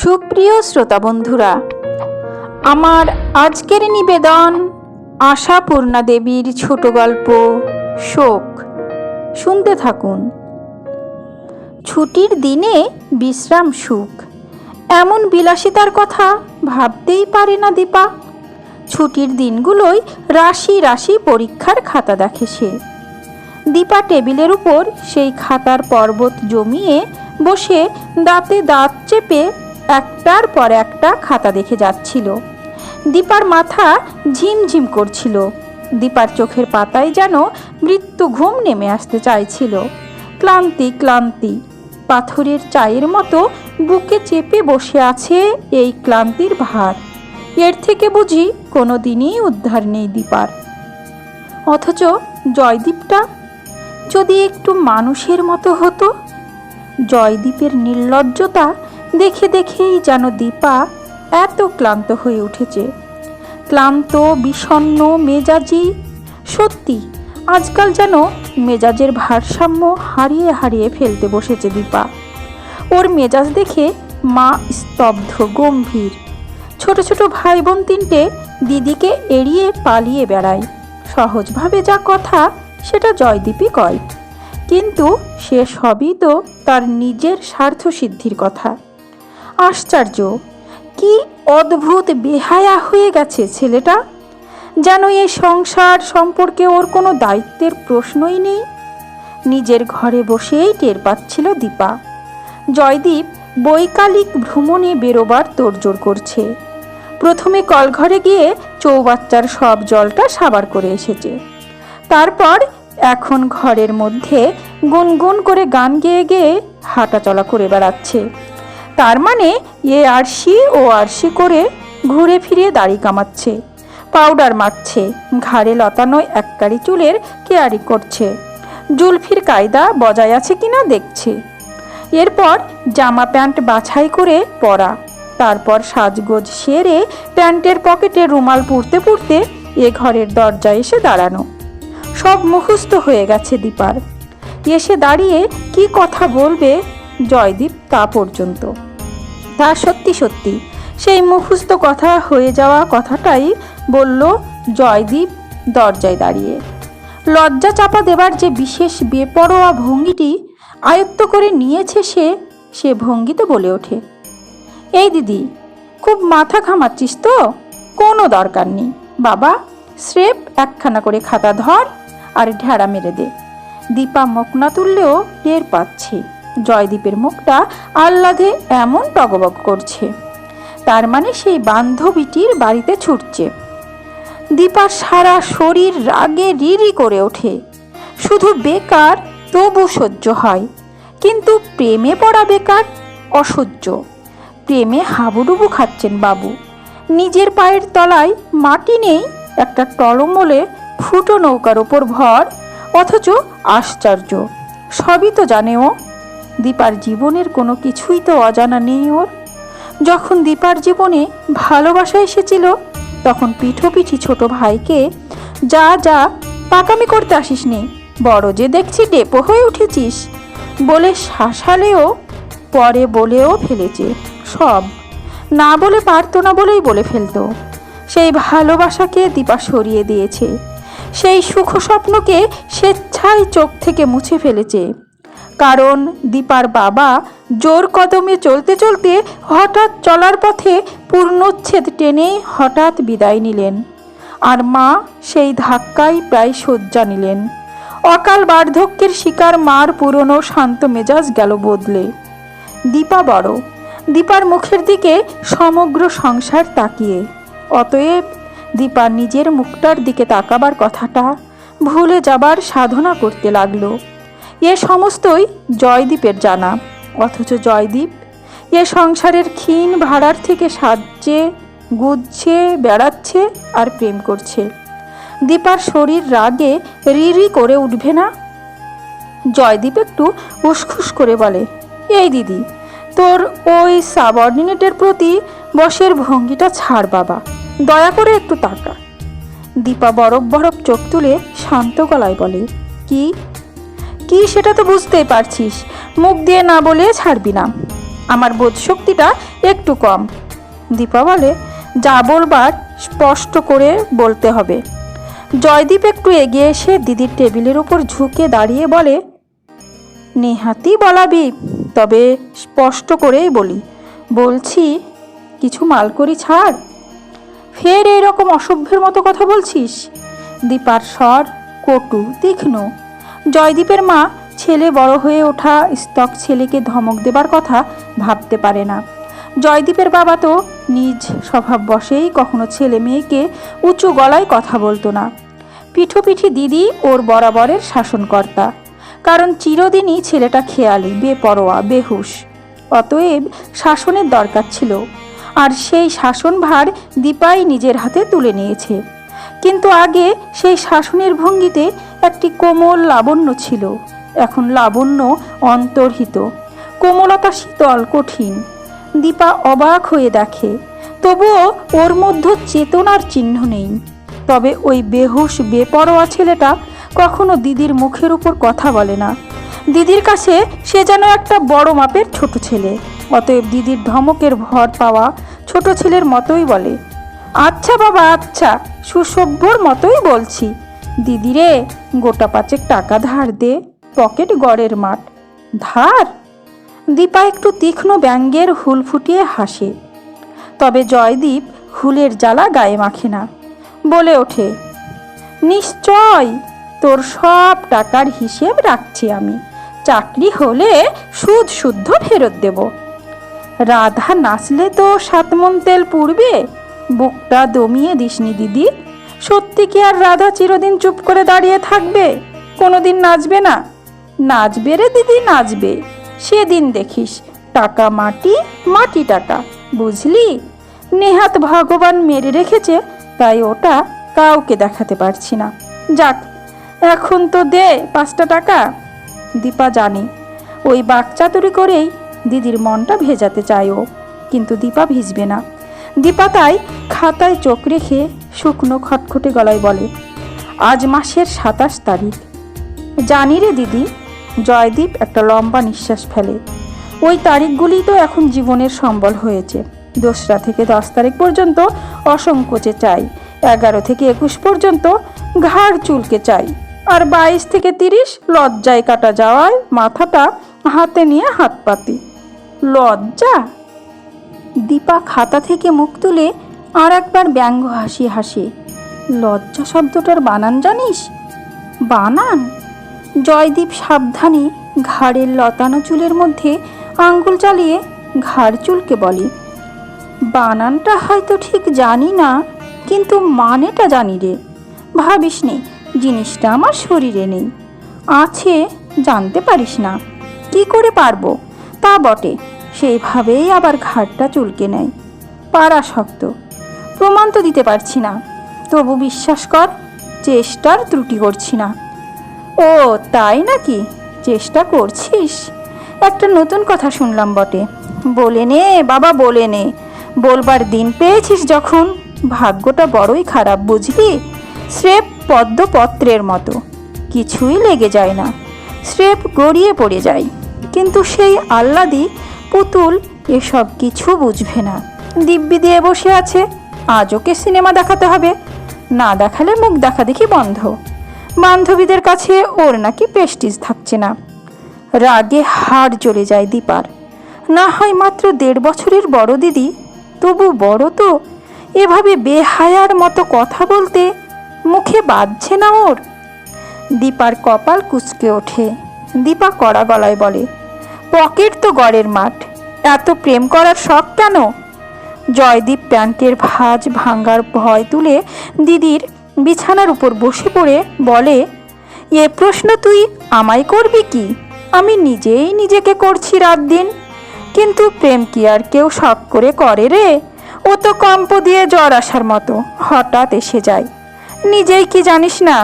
সুপ্রিয় শ্রোতা বন্ধুরা, আমার আজকের নিবেদন আশাপূর্ণা দেবীর ছোট গল্প শোক। শুনতে থাকুন। ছুটির দিনে বিশ্রাম সুখ। এমন বিলাসিতার কথা ভাবতেই পারে না দীপা। ছুটির দিনগুলোই রাশি রাশি পরীক্ষার খাতা দেখে সে। দীপা টেবিলের উপর সেই খাতার পর্বত জমিয়ে বসে দাঁতে দাঁত চেপে একটার পর একটা খাতা দেখে যাচ্ছিল। দীপার মাথা ঝিমঝিম করছিল। দীপার চোখের পাতায় যেন মৃত্যু ঘুম নেমে আসতে চাইছিল। ক্লান্তি ক্লান্তি। পাথরের চায়ের মতো বুকে চেপে বসে আছে এই ক্লান্তির ভার। এর থেকে বুঝি কোনো দিনই উদ্ধার নেই দীপার। অথচ জয়দীপটা যদি একটু মানুষের মতো হতো, জয়দীপের নির্লজ্জতা দেখে দেখেই যেন দীপা এত ক্লান্ত হয়ে উঠেছে। ক্লান্ত, বিষণ্ণ মেজাজি, সত্যি আজকাল যেন মেজাজের ভারসাম্য হারিয়ে হারিয়ে ফেলতে বসেছে দীপা। ওর মেজাজ দেখে মা স্তব্ধ, গম্ভীর। ছোট ছোট ভাই বোন তিনটে দিদিকে এড়িয়ে পালিয়ে বেড়ায়। সহজভাবে যা কথা সেটা জয়দীপই কয়। কিন্তু সে সবই তো তার নিজের স্বার্থ সিদ্ধির কথা। আশ্চর্য। কি অদ্ভুত বেহায়া হয়ে গেছে ছেলেটা? যেন এই সংসার সম্পর্কে ওর কোনো দায়িত্বের প্রশ্নই নেই। নিজের ঘরে বসেই টের পাচ্ছিল দীপা। জয়দীপ বৈকালিক ভ্রমণে বেরোবার তোড়জোড় করছে। প্রথমে কলঘরে গিয়ে চৌবাচ্চার সব জলটা সাবার করে এসেছে। তারপর এখন ঘরের মধ্যে গুনগুন করে গান গেয়ে গেয়ে হাঁটাচলা করে বেড়াচ্ছে। তার মানে এ আরশি ও আরশি করে ঘুরে ফিরে দাড়ি কামাচ্ছে, পাউডার মাখছে ঘাড়ে লতানো এককারি চুলের কেয়ারি করছে। জুলফির কায়দা বজায় আছে কিনা দেখছে। এরপর জামা প্যান্ট বাছাই করে পরা, তারপর সাজগোজ সেরে প্যান্টের পকেটে রুমাল পুড়তে পুড়তে এ ঘরের দরজায় এসে দাঁড়ানো। সব মুখস্থ হয়ে গেছে দীপার। এসে দাঁড়িয়ে কি কথা বলবে জয়দীপ তা পর্যন্ত। তা সত্যি সত্যি। সেই মুখস্থ কথা হয়ে যাওয়া কথাটাই বলল জয়দীপ দরজায় দাঁড়িয়ে। লজ্জা চাপা দেবার যে বিশেষ বেপরোয়া ভঙ্গিটি আয়ত্ত করে নিয়েছে সে সে ভঙ্গিতে বলে ওঠে। এই দিদি, খুব মাথা ঘামাচ্ছিস তো? কোনো দরকার নেই। বাবা, স্রেফ একখানা করে খাতা ধর আর ঢেড়া মেরে দে। দীপা মুখ না তুললেও টের পাচ্ছে। জয়দীপের মুখটা আহ্লাদে এমন টগবগ করছে। তার মানে সেই বান্ধবীটির বাড়িতে ছুটছে। দীপার সারা শরীর রাগে রিরি করে ওঠে। শুধু বেকার তবু সহ্য হয়, কিন্তু প্রেমে পড়া বেকার অসহ্য। প্রেমে হাবুডুবু খাচ্ছেন বাবু। নিজের পায়ের তলায় মাটি নেই, একটা টলমলে ফুটো নৌকার ওপর ভর, অথচ আশ্চর্য। সবই তো জানে ও দীপার জীবনের কোনো কিছুই তো অজানা নেই ওর। যখন দীপার জীবনে ভালোবাসা এসেছিল, তখন পিঠোপিঠি ছোট ভাইকে, যা যা, পাকামি করতে আসিস নে বড় যে দেখছি ডেপো হয়ে উঠেছিস। বলে শাসালেও, পরে বলেও ফেলেছে সব। না বলে পারতো না বলেই বলে ফেলতো। সেই ভালোবাসাকে দীপা সরিয়ে দিয়েছে। সেই সুখ স্বপ্নকে স্বেচ্ছায় চোখ থেকে মুছে ফেলেছে। কারণ দীপার বাবা জোর কদমে চলতে চলতে হঠাৎ চলার পথে পূর্ণচ্ছেদ টেনে হঠাৎ বিদায় নিলেন। আর মা সেই ধাক্কায় প্রায় শয্যা নিলেন। অকাল বার্ধক্যের শিকার মার পুরনো শান্ত মেজাজ গেল বদলে। দীপা বড়, দীপার মুখের দিকে সমগ্র সংসার তাকিয়ে। অতএব দীপা নিজের মুখটার দিকে তাকাবার কথাটা ভুলে যাবার সাধনা করতে লাগল। এ সমস্তই জয়দীপের জানা। অথচ জয়দীপ এ সংসারের ক্ষীণ ভাড়ার থেকে সাজছে, গুজছে, বেড়াচ্ছে আর প্রেম করছে। দীপার শরীর রাগে রিরি করে উঠবে না? জয়দীপ একটু উসখুস করে বলে, এই দিদি, তোর ওই সাবঅর্ডিনেটের প্রতি বসের ভঙ্গিটা ছাড় বাবা, দয়া করে একটু তাকা। দীপা বরফ বরফ চোখ তুলে শান্ত গলায় বলে, কি কি সেটা তো বুঝতেই পারছিস। মুখ দিয়ে না বলে ছাড়বি না। আমার বোধ শক্তিটা একটু কম। দীপা বলে, যা বলবার স্পষ্ট করে বলতে হবে। জয়দীপ একটু এগিয়ে এসে দিদির টেবিলের উপর ঝুঁকে দাঁড়িয়ে বলে নেহাতি বলাবি, তবে স্পষ্ট করেই বলি। বলছি, কিছু মাল করি ছাড়? ফের এইরকম অসভ্যের মতো কথা বলছিস? দীপার স্বর কটু, তীক্ষ্ণ। জয়দীপের মা ছেলে বড় হয়ে ওঠা স্তক ছেলেকে ধমক দেবার কথা ভাবতে পারে না। জয়দীপের বাবা তো নিজ স্বভাব বসেই কখনো ছেলে মেয়েকে উঁচু গলায় কথা বলতো না। পিঠোপিঠি দিদি ওর বরাবরের শাসনকর্তা। কারণ চিরদিনই ছেলেটা খেয়ালি, বেপরোয়া, বেহুশ। অতএব শাসনের দরকার ছিল। আর সেই শাসনভার দীপাই নিজের হাতে তুলে নিয়েছে। কিন্তু আগে সেই শাসনের ভঙ্গিতে একটি কোমল লাবণ্য ছিল। এখন লাবণ্য অন্তর্হিত। কোমলতা শীতল, কঠিন। দীপা অবাক হয়ে দেখে, তবুও ওর মধ্যে চেতনার চিহ্ন নেই। তবে ওই বেহুশ, বেপরোয়া ছেলেটা কখনো দিদির মুখের উপর কথা বলে না। দিদির কাছে সে যেন একটা বড় মাপের ছোট ছেলে। অতএব দিদির ধমকের ভর পাওয়া ছোট ছেলের মতোই বলে। আচ্ছা বাবা আচ্ছা সুসভ্যর মতোই বলছি। দিদিরে গোটা পাঁচেক টাকা ধার দে, পকেট গড়ের মাঠ। ধার? দীপা একটু তীক্ষ্ণ ব্যঙ্গের হুল ফুটিয়ে হাসে। তবে জয়দীপ হুলের জ্বালা গায়ে মাখে না। বলে ওঠে, নিশ্চয়, তোর সব টাকার হিসেব রাখছি আমি। চাকরি হলে সুদ শুদ্ধ ফেরত দেব। রাধা নাচলে তো সাতমন তেল পুড়বে। বুকটা দমিয়ে দিসনি দিদি। সত্যি কি আর রাধা চিরদিন চুপ করে দাঁড়িয়ে থাকবে? কোনোদিন নাচবে না? নাচবে রে দিদি, নাচবে। সেদিন দেখিস, টাকা মাটি মাটি টাকা, বুঝলি? নেহাত ভগবান মেরে রেখেছে, তাই ওটা কাউকে দেখাতে পারছি না। যাক, এখন তো দে পাঁচটা টাকা। দীপা জানে, ওই বাকচাতুরি করেই দিদির মনটা ভেজাতে চায় ও। কিন্তু দীপা ভিজবে না। দীপা তাই খাতায় চোখ রেখে শুকনো খটখটে গলায় বলে, আজ মাসের সাতাশ তারিখ। জানি রে দিদি, জয়দীপ একটা লম্বা নিঃশ্বাস ফেলে। ওই তারিখগুলি তো এখন জীবনের সম্বল হয়েছে। দোসরা থেকে দশ তারিখ পর্যন্ত অসংকোচে চাই। এগারো থেকে একুশ পর্যন্ত ঘাড় চুলকে চাই। আর বাইশ থেকে তিরিশ লজ্জায় কাটা যাওয়ায় মাথাটা হাতে নিয়ে হাত পাতি। লজ্জা? দীপা খাতা থেকে মুখ তুলে আর একবার ব্যঙ্গ হাসি হাসে। লজ্জা শব্দটার বানান জানিস? বানান? জয়দীপ সাবধানে ঘাড়ের লতানো চুলের মধ্যে আঙ্গুল চালিয়ে ঘাড় চুলকে বলে, বানানটা হয়তো ঠিক জানি না, কিন্তু মানেটা জানি রে। ভাবিস নে, জিনিসটা আমার শরীরে নেই। আছে, জানতে পারিস না। কি করে পারব? তা বটে। সেইভাবেই আবার ঘাটটা চুলকে নেয়। পাড়া শক্ত প্রমাণ তো দিতে পারছি না। তবু বিশ্বাস কর, চেষ্টার ত্রুটি করছি না। ও, তাই নাকি? চেষ্টা করছিস? একটা নতুন কথা শুনলাম বটে। বলে নে, বাবা, বলে নে। বলবার দিন পেয়েছিস যখন। ভাগ্যটা বড়ই খারাপ, বুঝলি? স্রেফ পদ্মপত্রের মতো। কিছুই লেগে যায় না। স্রেফ গড়িয়ে পড়ে যায়। কিন্তু সেই আহ্লাদি পুতুল এসব কিছু বুঝবে না। দিব্যি দিয়ে বসে আছে, আজ ওকে সিনেমা দেখাতে হবে। না দেখালে মুখ দেখা দেখি বন্ধ। বান্ধবীদের কাছে ওর নাকি পেস্টিজ থাকছে না। রাগে হাড় জ্বলে যায় দীপার। না হয় মাত্র দেড় বছরের বড় দিদি, তবু বড় তো। এভাবে বেহায়ার মতো কথা বলতে মুখে বাঁধছে না ওর। দীপার কপাল কুচকে ওঠে। দীপা কড়া গলায় বলে পকেট তো গড়ের মাঠ, এত প্রেম করার শখ কেন? জয়দীপ প্যান্টের ভাঁজ ভাঙ্গার ভয় তুলে দিদির বিছানার উপর বসে পড়ে বলে, এ প্রশ্ন তুই আমায় করবি কি? আমি নিজেই নিজেকে করছি রাত দিন। কিন্তু প্রেম কি আর কেউ শখ করে করে রে? ও তো কম্প দিয়ে জ্বর আসার মতো, হঠাৎ এসে যায়। নিজেই কি জানিস না,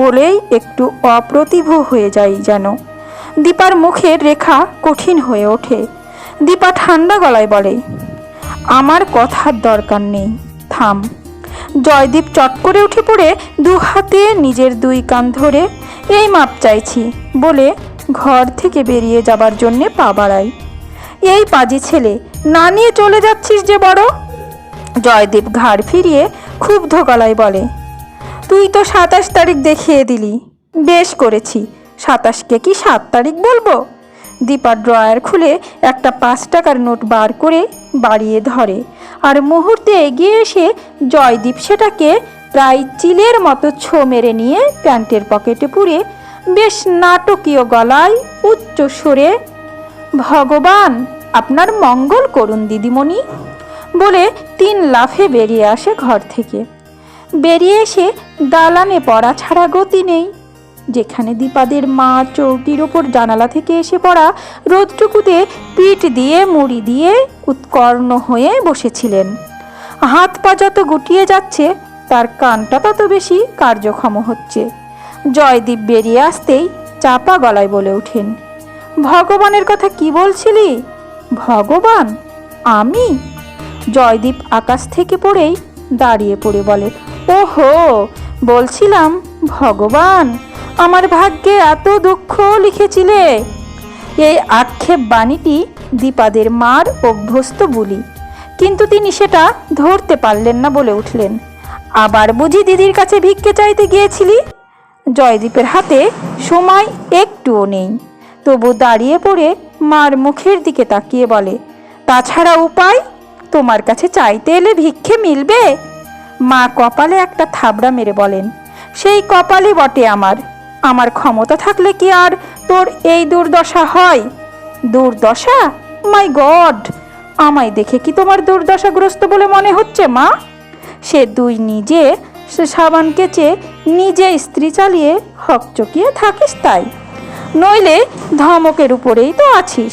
বলেই একটু অপ্রতিভ হয়ে যাই যেন। দীপার মুখের রেখা কঠিন হয়ে ওঠে। দীপা ঠান্ডা গলায় বলে, আমার কথার দরকার নেই, থাম। জয়দীপ চট করে উঠে পড়ে দু হাতে নিজের দুই কান ধরে, এই মাপ চাইছি, বলে ঘর থেকে বেরিয়ে যাবার জন্যে পা বাড়ায়। এই পাজি ছেলে, না নিয়ে চলে যাচ্ছিস যে বড়? জয়দীপ ঘাড় ফিরিয়ে ক্ষুব্ধ গলায় বলে, তুই তো সাতাশ তারিখ দেখিয়ে দিলি, বেশ করেছি। সাতাশকে কি সাত তারিখ বলব? দীপা ড্রয়ার খুলে একটা পাঁচ টাকার নোট বার করে বাড়িয়ে ধরে। আর মুহূর্তে এগিয়ে এসে জয়দীপ সেটাকে প্রায় চিলের মতো ছো মেরে নিয়ে প্যান্টের পকেটে পুরে বেশ নাটকীয় গলায় উচ্চ সুরে ভগবান, আপনার মঙ্গল করুন দিদিমণি বলে তিন লাফে বেরিয়ে আসে ঘর থেকে। বেরিয়ে এসে দালানে পড়া ছাড়া গতি নেই। যেখানে দীপাদের মা চৌকির ওপর জানালা থেকে এসে পড়া রোদটুকুতে পিঠ দিয়ে, মুড়ি দিয়ে উৎকর্ণ হয়ে বসেছিলেন। হাত পা যত গুটিয়ে যাচ্ছে, তার কানটা তত বেশি কার্যক্ষম হচ্ছে। জয়দীপ বেরিয়ে আসতেই চাপা গলায় বলে ওঠেন, ভগবানের কথা কি বলছিলি? ভগবান? আমি? জয়দীপ আকাশ থেকে পড়েই দাঁড়িয়ে পড়ে বলে, ওহো, বলছিলাম ভগবান। আমার ভাগ্যে এত দুঃখ লিখেছিলে। এই আক্ষেপ বাণীটি দীপাদের মার অভ্যস্ত বুলি। কিন্তু তিনি সেটা ধরতে পারলেন না বলে উঠলেন। আবার বুঝি দিদির কাছে ভিক্ষে চাইতে গিয়েছিলি? জয়দীপের হাতে সময় একটুও নেই। তবু দাঁড়িয়ে পড়ে মার মুখের দিকে তাকিয়ে বলে, তাছাড়া উপায়? তোমার কাছে চাইতে এলে ভিক্ষে মিলবে? মা কপালে একটা থাবড়া মেরে বলেন, সেই কপালই বটে আমার। আমার ক্ষমতা থাকলে কি আর তোর এই দুর্দশা হয়? দুর্দশা? মাই গড আমায় দেখে কি তোমার দুর্দশাগ্রস্ত বলে মনে হচ্ছে, মা? সে দুই নিজে সে সাবান কেচে নিজে স্ত্রী চালিয়ে হকচকিয়ে থাকিস তাই। নইলে ধমকের উপরেই তো আছিস।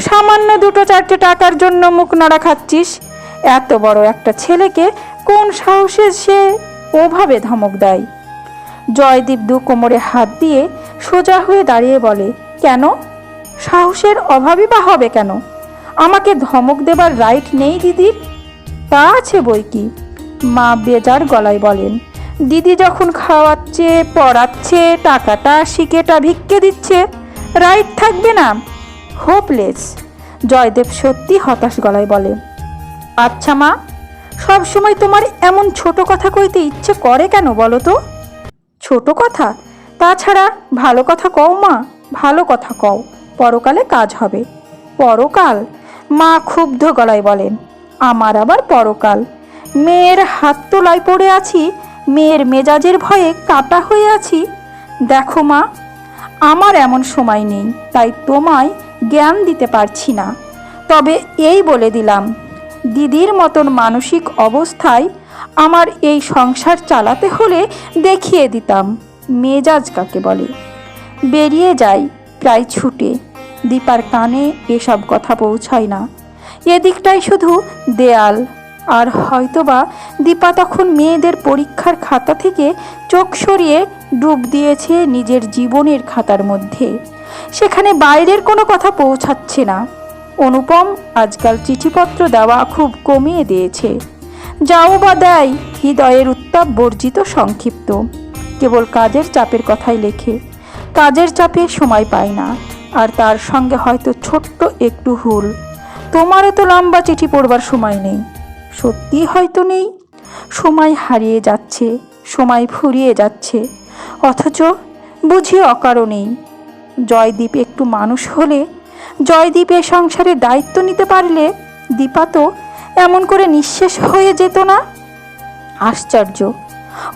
সামান্য দুটো চারটে টাকার জন্য মুখ নাড়া খাচ্ছিস। এত বড় একটা ছেলেকে কোন সাহসে সে ওভাবে ধমক দেয়? জয়দীপ দু কোমরে হাত দিয়ে সোজা হয়ে দাঁড়িয়ে বলে, কেন? সাহসের অভাবই বা হবে কেন? আমাকে ধমক দেবার রাইট নেই দিদির তা আছে বই কি? মা বেজার গলায় বলেন, দিদি যখন খাওয়াচ্ছে, পড়াচ্ছে, টাকাটা শিকেটা ভিক্ষে দিচ্ছে রাইট থাকবে না? হোপলেস জয়দেব সত্যি হতাশ গলায় বলে আচ্ছা মা, সবসময় তোমার এমন ছোট কথা কইতে ইচ্ছে করে কেন বলো তো? ছোট কথা? তাছাড়া ভালো কথা কও মা, ভালো কথা কও। পরকালে কাজ হবে। পরকাল? মা ক্ষুব্ধ গলায় বলেন। আমার আবার পরকাল। মেয়ের হাত তোলায় পড়ে আছি, মেয়ের মেজাজের ভয়ে কাটা হয়ে আছি। দেখো মা, আমার এমন সময় নেই, তাই তোমায় জ্ঞান দিতে পারছি না। তবে এই বলে দিলাম, দিদির মতন মানসিক অবস্থায় আমার এই সংসার চালাতে হলে দেখিয়ে দিতাম। মেজাজ কাকে বলে? বেরিয়ে যাই প্রায় ছুটে। দীপার কানে এসব কথা পৌঁছায় না। এদিকটাই শুধু দেয়াল। আর হয়তোবা দীপা তখন মেয়েদের পরীক্ষার খাতা থেকে চোখ সরিয়ে ডুব দিয়েছে নিজের জীবনের খাতার মধ্যে। সেখানে বাইরের কোনো কথা পৌঁছাচ্ছে না। অনুপম আজকাল চিঠিপত্র দেওয়া খুব কমিয়ে দিয়েছে। যাও বা দেয়। হৃদয়ের উত্তাপ বর্জিত সংক্ষিপ্ত। কেবল কাজের চাপের কথাই লেখে। কাজের চাপে সময় পায় না। আর তার সঙ্গে হয়তো ছোট্ট একটু হুল। তোমারও তো লম্বা চিঠি পড়বার সময় নেই। সত্যি হয়তো নেই। সময় হারিয়ে যাচ্ছে। সময় ফুরিয়ে যাচ্ছে। অথচ বুঝি অকারণেই। জয়দীপ একটু মানুষ হলে জয়দীপ এ সংসারে দায়িত্ব নিতে পারলে দীপা তো এমন করে নিঃশেষ হয়ে যেত না? আশ্চর্য।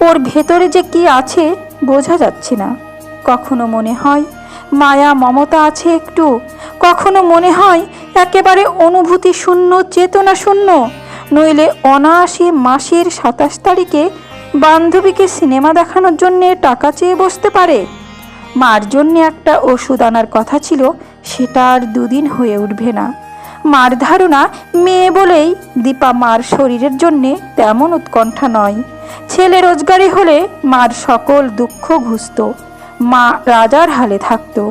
ওর ভেতরে যে কি আছে বোঝা যাচ্ছে না। কখনো মনে হয় মায়া, মমতা আছে একটু। কখনো মনে হয় একেবারে অনুভূতি শূন্য, চেতনা শূন্য। নইলে অনায়াসে মাসের সাতাশ তারিখে বান্ধবীকে সিনেমা দেখানোর জন্যে টাকা চেয়ে বসতে পারে। মার জন্যে একটা ওষুধ আনার কথা ছিল, সেটা আর দুদিন হয়ে উঠবে না। মার ধারণা মেয়ে বলেই দীপা মার শরীরের জন্যে তেমন উৎকণ্ঠা নয়। ছেলে রোজগারি হলে মার সকল দুঃখ ঘুষত। মা রাজার হালে থাকত।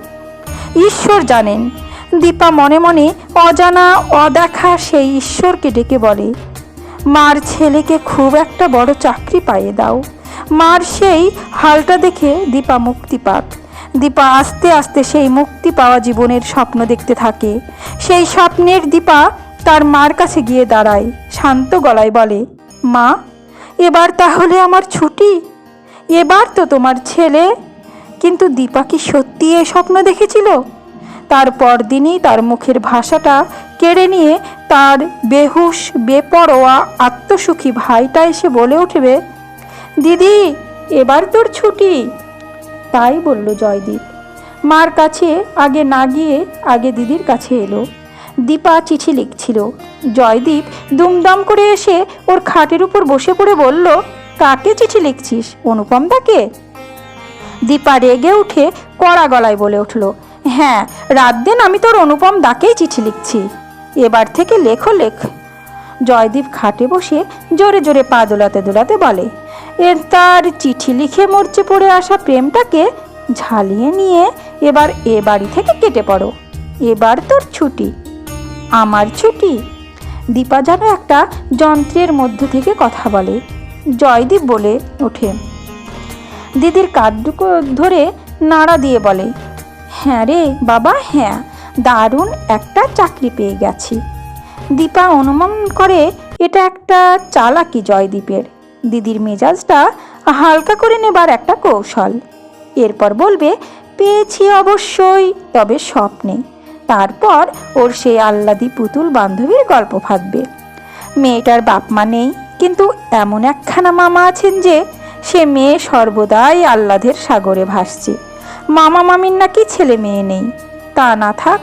ঈশ্বর জানেন, দীপা মনে মনে অজানা, অদেখা সেই ঈশ্বরকে ডেকে বলে, মার ছেলেকে খুব একটা বড় চাকরি পাইয়ে দাও। মার সেই হালটা দেখে দীপা মুক্তি পাক। দীপা আস্তে আস্তে সেই মুক্তি পাওয়া জীবনের স্বপ্ন দেখতে থাকে। সেই স্বপ্নের দীপা তার মার কাছে গিয়ে দাঁড়ায়, শান্ত গলায় বলে, মা, এবার তাহলে আমার ছুটি? এবার তো তোমার ছেলে। কিন্তু দীপা কি সত্যি এ স্বপ্ন দেখেছিল? তার পরদিনই তার মুখের ভাষাটা কেড়ে নিয়ে তার বেহুশ, বেপরোয়া, আত্মসুখী ভাইটা এসে বলে উঠবে, দিদি, এবার তোর ছুটি। তাই বলল জয়দীপ। মার কাছে আগে না গিয়ে আগে দিদির কাছে এলো। দীপা চিঠি লিখছিল। জয়দীপ দুমদাম করে এসে ওর খাটের উপর বসে পড়ে বলল, কাকে চিঠি লিখছিস? অনুপম দাকে দীপা রেগে উঠে কড়া গলায় বলে উঠল হ্যাঁ রাত দিন আমি তোর অনুপম দাকেই চিঠি লিখছি। এবার থেকে লেখো, লেখ। জয়দীপ খাটে বসে জোরে জোরে পা দোলাতে দোলাতে বলে এর তার চিঠি লিখে মরচে পড়ে আসা প্রেমটাকে ঝালিয়ে নিয়ে এবার এ বাড়ি থেকে কেটে পড়ো। এবার তোর ছুটি। আমার ছুটি। দীপা যেন একটা যন্ত্রের মধ্য থেকে কথা বলে। জয়দীপ বলে ওঠে। দিদির কাঁধটুকু ধরে নাড়া দিয়ে বলে হ্যাঁ রে বাবা হ্যাঁ দারুণ একটা চাকরি পেয়ে গেছি। দীপা অনুমান করে, এটা একটা চালাকি জয়দীপের। দিদির মেজাজটা হালকা করে নেবার একটা কৌশল। এরপর বলবে, পেয়েছি অবশ্যই, তবে স্বপ্নে। তারপর ওর সেই আহ্লাদি পুতুল বান্ধবীর গল্প ভাববে মেয়েটার বাপ মা নেই, কিন্তু এমন একখানা মামা আছেন যে, সে মেয়ে সর্বদাই আহ্লাদের সাগরে ভাসছে। মামা মামির নাকি ছেলে মেয়ে নেই। তা না থাক,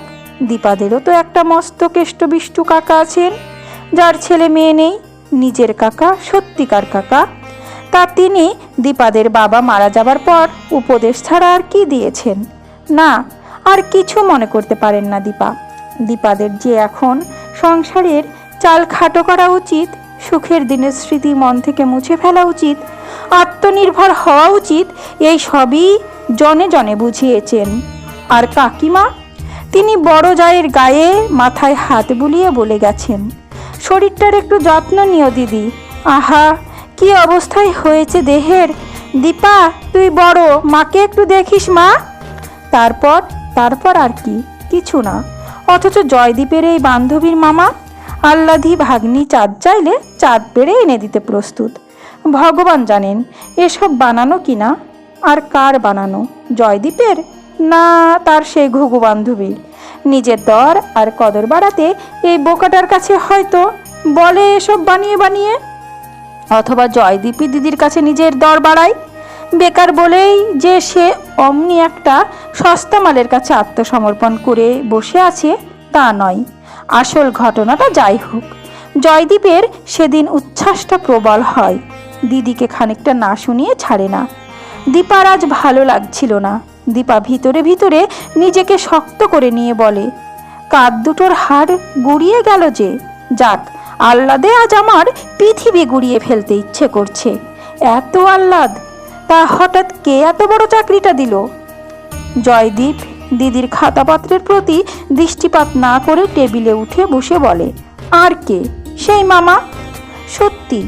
দীপাদেরও তো একটা মস্ত কেষ্ট বিষ্টু কাকা আছেন, যার ছেলে মেয়ে নেই নিজের কাকা, সত্যিকার কাকা। তা তিনি দীপাদের বাবা মারা যাবার পর উপদেশ ছাড়া আর কি দিয়েছেন? না, আর কিছু মনে করতে পারেন না দীপা। দীপাদের যে এখন সংসারের চাল খাটো করা উচিত, সুখের দিনের স্মৃতি মন থেকে মুছে ফেলা উচিত, আত্মনির্ভর হওয়া উচিত, এই সবই জনে জনে বুঝিয়েছেন। আর কাকিমা? তিনি বড় জায়ের গায়ে মাথায় হাত বুলিয়ে বলে গেছেন। শরীরটার একটু যত্ন নিও, দিদি। আহা, কি অবস্থায় হয়েছে দেহের? দীপা, তুই বড়, মাকে একটু দেখিস মা। তারপর তারপর আর কি? কিছু না। অথচ জয়দীপের এই বান্ধবীর মামা, আহ্লাদি ভাগ্নি চাঁদ চাইলে চাঁদ পেড়ে এনে দিতে প্রস্তুত। ভগবান জানেন, এসব বানানো কিনা আর কার বানানো? জয়দীপের? না, তার সেই ঘুঘু বান্ধবীর। নিজের দর আর কদর বাড়াতে এই বোকাটার কাছে হয়তো বলে এসব বানিয়ে বানিয়ে। অথবা জয়দীপী দিদির কাছে নিজের দর বাড়ায়। বেকার বলেই যে সে অমনি একটা সস্তা মালের কাছে আত্মসমর্পণ করে বসে আছে, তা নয়। আসল ঘটনাটা যাই হোক। জয়দীপের সেদিন উচ্ছ্বাসটা প্রবল হয়। দিদিকে খানিকটা না শুনিয়ে ছাড়ে না। দীপার আজ ভালো লাগছিল না। দীপা ভিতরে ভিতরে নিজেকে শক্ত করে নিয়ে বলে, কাঁধ দুটোর হাড় গুড়িয়ে গেল যে। যাক, আহ্লাদে আজ আমার পৃথিবী গুড়িয়ে ফেলতে ইচ্ছে করছে। এত আহ্লাদ, তা হঠাৎ কে এত বড় চাকরিটা দিল? জয়দীপ দিদির খাতাপত্রের প্রতি দৃষ্টিপাত না করে টেবিলে উঠে বসে বলে, আর কে? সেই মামা? সত্যি,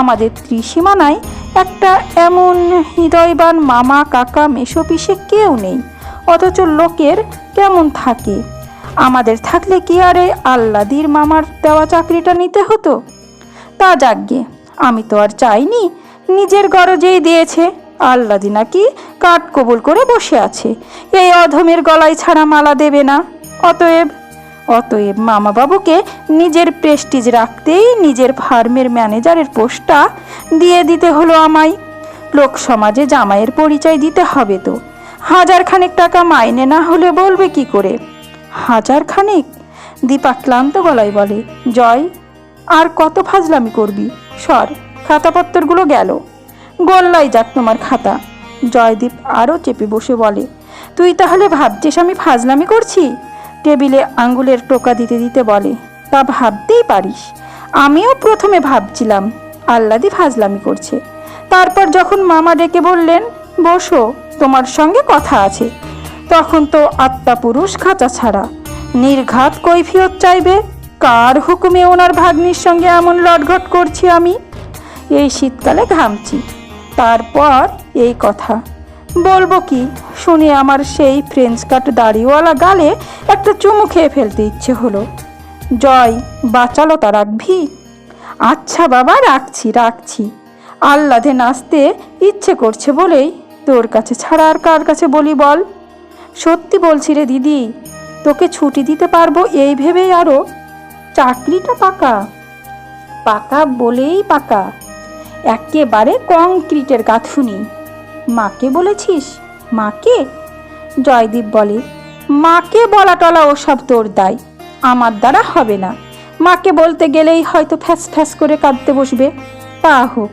আমাদের ত্রিসীমানায় একটা এমন হৃদয়বান মামা, কাকা মেশো পিসে কেউ নেই। অথচ লোকের কেমন থাকে? আমাদের থাকলে কি আরে আল্লাদির মামার দেওয়া চাকরিটা নিতে হতো? তা যাকগে, আমি তো আর চাইনি নিজের গরজেই দিয়েছে। আল্লাদি নাকি কাঠ কবুল করে বসে আছে। এই অধমের গলায় ছাড়া মালা দেবে না। অতএব অতএব মামা বাবুকে নিজের প্রেস্টিজ রাখতেই নিজের ফার্মের ম্যানেজারের পোস্টটা দিয়ে দিতে হলো আমায়। লোক সমাজে জামাইয়ের পরিচয় দিতে হবে তো। হাজার খানেক টাকা মাইনে না হলে বলবে কি করে? হাজার খানেক দীপা ক্লান্ত গলায় বলে, জয়, আর কত ফাজলামি করবি? সর খাতাপত্তরগুলো গেল। গোল্লাই যাক তোমার খাতা। জয়দীপ আরও চেপে বসে বলে, তুই তাহলে ভাবছিস আমি ফাজলামি করছি? টেবিলে আঙ্গুলের টোকা দিতে দিতে বলে, তা ভাবতেই পারিস। আমিও প্রথমে ভাবছিলাম আল্লাদি ফাজলামি করছে। তারপর যখন মামা ডেকে বললেন, বসো, তোমার সঙ্গে কথা আছে। তখন তো আত্মা পুরুষ খাঁচা ছাড়া। নির্ঘাত কৈফিয়ত চাইবে, কার হুকুমে ওনার ভাগ্নির সঙ্গে এমন লটঘট করছি আমি? এই শীতকালে ঘামছি। তারপর এই কথা। বলব কি শুনে আমার সেই ফ্রেঞ্চ কাট দাড়িওয়ালা গালে একটা চুমু খেয়ে ফেলতে ইচ্ছে হলো। জয়, বাঁচালো তা রাখবি আচ্ছা বাবা, রাখছি রাখছি। আহ্লাদে নাচতে ইচ্ছে করছে বলেই তোর কাছে ছাড়া আর কার কাছে বলি বল? সত্যি বলছি রে দিদি, তোকে ছুটি দিতে পারব এই ভেবেই আরও চাকরিটা পাকা। পাকা বলেই পাকা। একেবারে কংক্রিটের গাঁথুনি। মাকে বলেছিস? মাকে? জয়দীপ বলে, মাকে বলা টলা ওসব তোর দায়। আমার দ্বারা হবে না। মাকে বলতে গেলেই হয়তো ফ্যাস ফ্যাস করে কাঁদতে বসবে। তা হোক।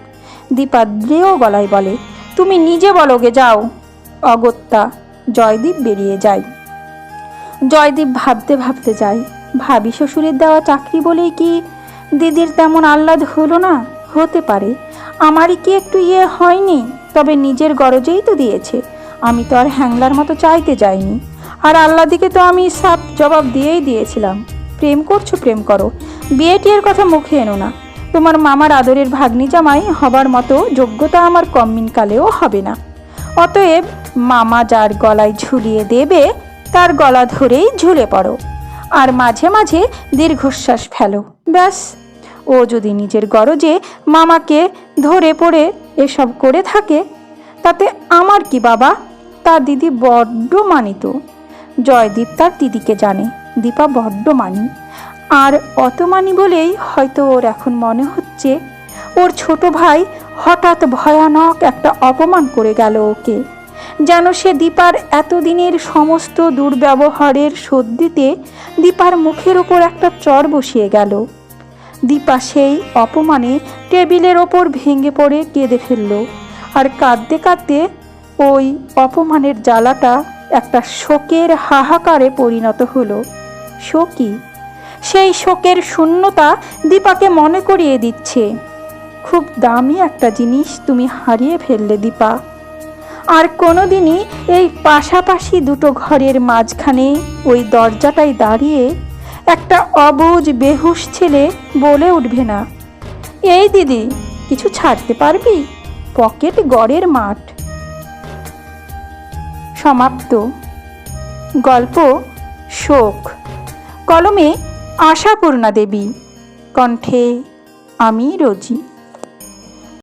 দীপা দৃঢ় গলায় বলে, তুমি নিজে বলো গে যাও। অগত্যা জয়দীপ বেরিয়ে যায়। জয়দীপ ভাবতে ভাবতে যায়, ভাবি শ্বশুরের দেওয়া চাকরি বলেই কি দিদির তেমন আহ্লাদ হলো না? হতে পারে। আমারই কি একটু ইয়ে হয়নি? তবে নিজের গরজেই তো দিয়েছে। আমি তো আর হ্যাংলার মতো চাইতে যাইনি। আর আল্লাদিকে তো আমি সাপ জবাব দিয়েই দিয়েছিলাম। প্রেম করছ, প্রেম করো। বিয়ে টিয়ের কথা মুখে এনো না। তোমার মামার আদরের ভাগ্নি জামাই হবার মতো যোগ্যতা আমার কম্মিনকালেও হবে না। অতএব মামা যার গলায় ঝুলিয়ে দেবে, তার গলা ধরেই ঝুলে পড়ো। আর মাঝে মাঝে দীর্ঘশ্বাস ফেলো। ব্যাস, ও যদি নিজের গরজে মামাকে ধরে পড়ে এসব করে থাকে, তাতে আমার কি বাবা তার দিদি বড্ড মানিত। জয়দীপ তার দিদিকে জানে, দীপা বড্ড মানি। আর অত মানি বলেই হয়তো ওর এখন মনে হচ্ছে, ওর ছোট ভাই হঠাৎ ভয়ানক একটা অপমান করে গেল ওকে। যেন সে দীপার এতদিনের সমস্ত দুর্ব্যবহারের শোধ দিতে দীপার মুখের ওপর একটা চর বসিয়ে গেল। দীপা সেই অপমানে টেবিলের ওপর ভেঙে পড়ে কেঁদে ফেলল, আর কাঁদতে কাঁদতে ওই অপমানের জ্বালাটা একটা শোকের হাহাকারে পরিণত হলো। শোকই সেই শোকের শূন্যতা দীপাকে মনে করিয়ে দিচ্ছে। খুব দামি একটা জিনিস তুমি হারিয়ে ফেললে, দীপা। আর কোনোদিনই এই পাশাপাশি দুটো ঘরের মাঝখানে ওই দরজাটায় দাঁড়িয়ে একটা অবুজ, বেহুশ ছেলে বলে উঠবে না। এই দিদি, কিছু ছাড়তে পারবি? পকেট গড়ের মাঠ। সমাপ্ত। গল্প শোক। কলমে আশাপূর্ণা দেবী। কণ্ঠে আমি রোজি।